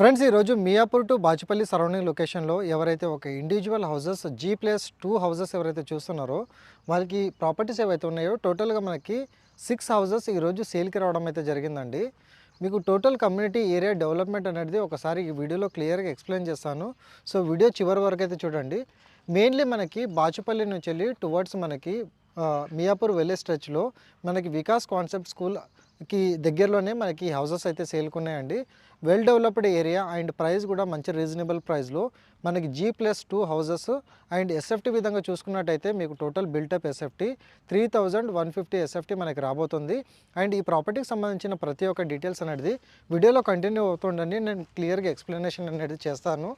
Friends ఈరోజు Miyapur to Bachupally surrounding లొకేషన్లో ఎవరైతే ఒక individual houses G plus two houses ఎవరైతే చూస్తున్నారో వాళ్ళకి ప్రాపర్టీస్ ఏవైతే ఉన్నాయో టోటల్గా మనకి సిక్స్ హౌసెస్ ఈరోజు సేల్కి రావడం అయితే జరిగిందండి. మీకు టోటల్ కమ్యూనిటీ ఏరియా డెవలప్మెంట్ అనేది ఒకసారి ఈ వీడియోలో క్లియర్గా ఎక్స్ప్లెయిన్ చేస్తాను. సో వీడియో చివరి వరకు అయితే చూడండి. మెయిన్లీ మనకి బాచుపల్లి నుంచి వెళ్ళి టువర్డ్స్ మనకి మియాపూర్ వెళ్ళే స్ట్రెచ్లో మనకి వికాస్ కాన్సెప్ట్ స్కూల్ కి దగ్గరలోనే మనకి హౌసెస్ అయితే సేల్కున్నాయండి well developed area and price కూడా మంచి రీజనబుల్ ప్రైస్లో మనకి G plus two houses and SFT విధంగా చూసుకున్నట్టయితే మీకు total built up SFT three thousand one fifty SFT మనకి రాబోతుంది. అండ్ ఈ ప్రాపర్టీకి సంబంధించిన ప్రతి ఒక్క డీటెయిల్స్ అనేది వీడియోలో కంటిన్యూ అవుతుండండి నేను క్లియర్గా ఎక్స్ప్లెనేషన్ అనేది చేస్తాను.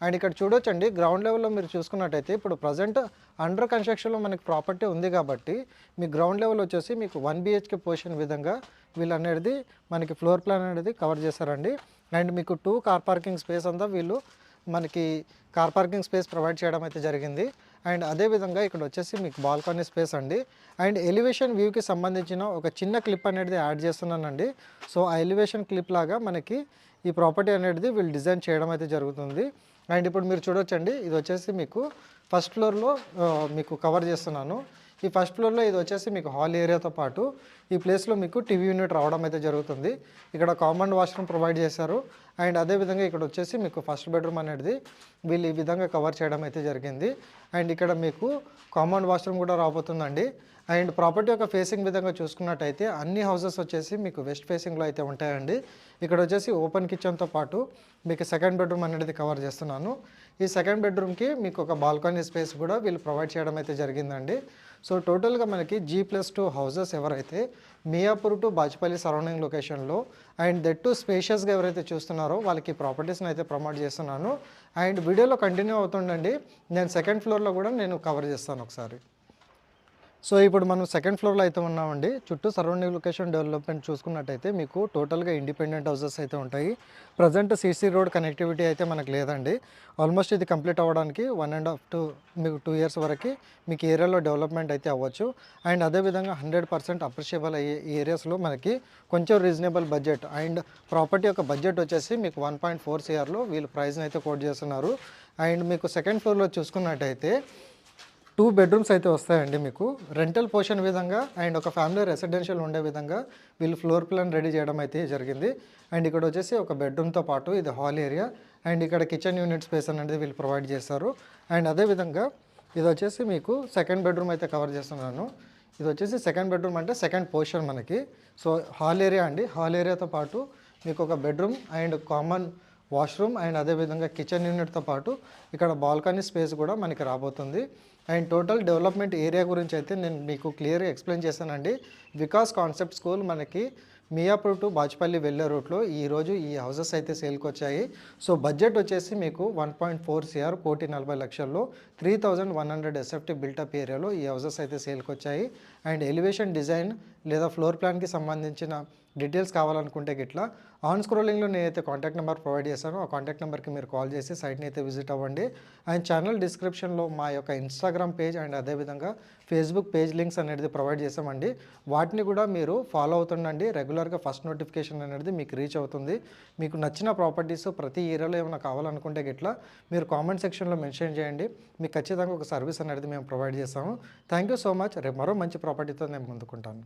అండ్ ఇక్కడ చూడొచ్చండి గ్రౌండ్ లెవెల్లో మీరు చూసుకున్నట్టయితే ఇప్పుడు ప్రజెంట్ అండర్ కన్స్ట్రక్షన్లో మనకి ప్రాపర్టీ ఉంది కాబట్టి మీ గ్రౌండ్ లెవెల్ వచ్చేసి మీకు వన్ బిహెచ్కే పొజిషన్ విధంగా వీళ్ళు అనేది మనకి ఫ్లోర్ ప్లాన్ అనేది కవర్ చేశారండి అండ్ మీకు టూ కార్ పార్కింగ్ స్పేస్ అంతా వీళ్ళు మనకి కార్ పార్కింగ్ స్పేస్ ప్రొవైడ్ చేయడం అయితే జరిగింది. అండ్ అదేవిధంగా ఇక్కడ వచ్చేసి మీకు బాల్కనీ స్పేస్ అండి. అండ్ ఎలివేషన్ వ్యూకి సంబంధించిన ఒక చిన్న క్లిప్ అనేది యాడ్ చేస్తున్నానండి. సో ఆ ఎలివేషన్ క్లిప్ లాగా మనకి ఈ ప్రాపర్టీ అనేది వీళ్ళు డిజైన్ చేయడం అయితే జరుగుతుంది. అండ్ ఇప్పుడు మీరు చూడొచ్చండి. ఇది వచ్చేసి మీకు ఫస్ట్ ఫ్లోర్లో మీకు కవర్ చేస్తున్నాను. ఈ ఫస్ట్ ఫ్లోర్లో ఇది వచ్చేసి మీకు హాల్ ఏరియాతో పాటు ఈ ప్లేస్లో మీకు టీవీ యూనిట్ రావడం అయితే జరుగుతుంది. ఇక్కడ కామన్ వాష్రూమ్ ప్రొవైడ్ చేశారు. అండ్ అదేవిధంగా ఇక్కడ వచ్చేసి మీకు ఫస్ట్ బెడ్రూమ్ అనేది వీళ్ళు ఈ విధంగా కవర్ చేయడం అయితే జరిగింది. అండ్ ఇక్కడ మీకు కామన్ వాష్రూమ్ కూడా రాబోతుందండి. అండ్ ప్రాపర్టీ యొక్క ఫేసింగ్ విధంగా చూసుకున్నట్టయితే అన్ని హౌసెస్ వచ్చేసి మీకు వెస్ట్ ఫేసింగ్లో అయితే ఉంటాయండి. ఇక్కడ వచ్చేసి ఓపెన్ కిచెన్తో పాటు మీకు సెకండ్ బెడ్రూమ్ అనేది కవర్ చేస్తున్నాను. ఈ సెకండ్ బెడ్రూమ్కి మీకు ఒక బాల్కనీ స్పేస్ కూడా వీళ్ళు ప్రొవైడ్ చేయడం అయితే జరిగిందండి. సో టోటల్గా మనకి జీ ప్లస్ టూ హౌసెస్ ఎవరైతే మియాపూర్ టు బాజ్పల్లి సరౌండింగ్ లొకేషన్లో అండ్ దట్ టు స్పేషియస్గా ఎవరైతే చూస్తున్నారో వాళ్ళకి ప్రాపర్టీస్ని అయితే ప్రమోట్ చేస్తున్నాను. అండ్ వీడియోలో కంటిన్యూ అవుతుండండి. నేను సెకండ్ ఫ్లోర్లో కూడా నేను కవర్ చేస్తాను ఒకసారి. సో ఇప్పుడు మనం సెకండ్ ఫ్లోర్లో అయితే ఉన్నామండి. చుట్టూ సరౌండింగ్ లొకేషన్ డెవలప్మెంట్ చూసుకున్నట్టయితే మీకు టోటల్గా ఇండిపెండెంట్ హౌసెస్ అయితే ఉంటాయి. ప్రజెంట్ సీసీ రోడ్ కనెక్టివిటీ అయితే మనకు లేదండి. ఆల్మోస్ట్ ఇది కంప్లీట్ అవ్వడానికి వన్ అండ్ హాఫ్ టూ మీకు టూ ఇయర్స్ వరకు మీకు ఏరియాలో డెవలప్మెంట్ అయితే అవ్వచ్చు. అండ్ అదేవిధంగా హండ్రెడ్ పర్సెంట్ అప్రిషియబుల్ అయ్యే ఈ ఏరియాస్లో మనకి కొంచెం రీజనబుల్ బడ్జెట్ అండ్ ప్రాపర్టీ యొక్క బడ్జెట్ వచ్చేసి మీకు వన్ పాయింట్ ఫోర్ సిఆర్లో వీళ్ళు ప్రైస్ని అయితే కోట్ చేస్తున్నారు. అండ్ మీకు సెకండ్ ఫ్లోర్లో చూసుకున్నట్టయితే టూ బెడ్రూమ్స్ అయితే వస్తాయండి మీకు. రెంటల్ పోర్షన్ విధంగా అండ్ ఒక ఫ్యామిలీ రెసిడెన్షియల్ ఉండే విధంగా వీళ్ళు ఫ్లోర్ ప్లాన్ రెడీ చేయడం అయితే జరిగింది. అండ్ ఇక్కడ వచ్చేసి ఒక బెడ్రూమ్తో పాటు ఇది హాల్ ఏరియా అండ్ ఇక్కడ కిచెన్ యూనిట్ స్పేస్ అనేది వీళ్ళు ప్రొవైడ్ చేస్తారు అండ్ అదేవిధంగా ఇది వచ్చేసి మీకు సెకండ్ బెడ్రూమ్ అయితే కవర్ చేస్తున్నాను. ఇది వచ్చేసి సెకండ్ బెడ్రూమ్ అంటే సెకండ్ పోర్షన్ మనకి. సో హాల్ ఏరియా అండి. హాల్ ఏరియాతో పాటు మీకు ఒక bedroom and common washroom and అదేవిధంగా కిచెన్ యూనిట్తో పాటు ఇక్కడ బాల్కనీ స్పేస్ కూడా మనకి రాబోతుంది. అండ్ టోటల్ డెవలప్మెంట్ ఏరియా గురించి అయితే నేను మీకు క్లియర్గా ఎక్స్ప్లెయిన్ చేశానండి. వికాస్ కాన్సెప్ట్ స్కూల్ మనకి మియాపూర్ టు బాజ్పల్లి వెళ్ళే రూట్లో ఈరోజు ఈ హౌసెస్ అయితే సేల్కి వచ్చాయి. సో బడ్జెట్ వచ్చేసి మీకు వన్ పాయింట్ ఫోర్ సిఆర్ కోటి నలభై లక్షల్లో three thousand one hundred SFT built up ఏరియాలో ఈ హౌసెస్ అయితే సేల్కి వచ్చాయి. అండ్ ఎలివేషన్ డిజైన్ లేదా ఫ్లోర్ ప్లాన్కి సంబంధించిన డీటెయిల్స్ కావాలనుకుంటే గిట్లా ఆన్ స్క్రోలింగ్లో నేనైతే కాంటాక్ట్ నెంబర్ ప్రొవైడ్ చేశాను. ఆ కాంటాక్ట్ నెంబర్కి మీరు కాల్ చేసి సైట్ని అయితే విజిట్ అవ్వండి. అండ్ ఛానల్ డిస్క్రిప్షన్లో మా యొక్క ఇన్స్టాగ్రామ్ పేజ్ అండ్ అదేవిధంగా ఫేస్బుక్ పేజ్ లింక్స్ అనేది ప్రొవైడ్ చేసామండి వాటిని కూడా మీరు ఫాలో అవుతుండండి. రెగ్యులర్గా ఫస్ట్ నోటిఫికేషన్ అనేది మీకు రీచ్ అవుతుంది. మీకు నచ్చిన ప్రాపర్టీస్ ప్రతి ఏరియాలో ఏమైనా కావాలనుకుంటే గిట్లా మీరు కామెంట్ సెక్షన్లో మెన్షన్ చేయండి. మీకు ఖచ్చితంగా ఒక సర్వీస్ అనేది మేము ప్రొవైడ్ చేస్తాము. థ్యాంక్ యూ సో మచ్ రేపు మరో మంచి ప్రాపర్టీతో నేను ముందుకుంటాను.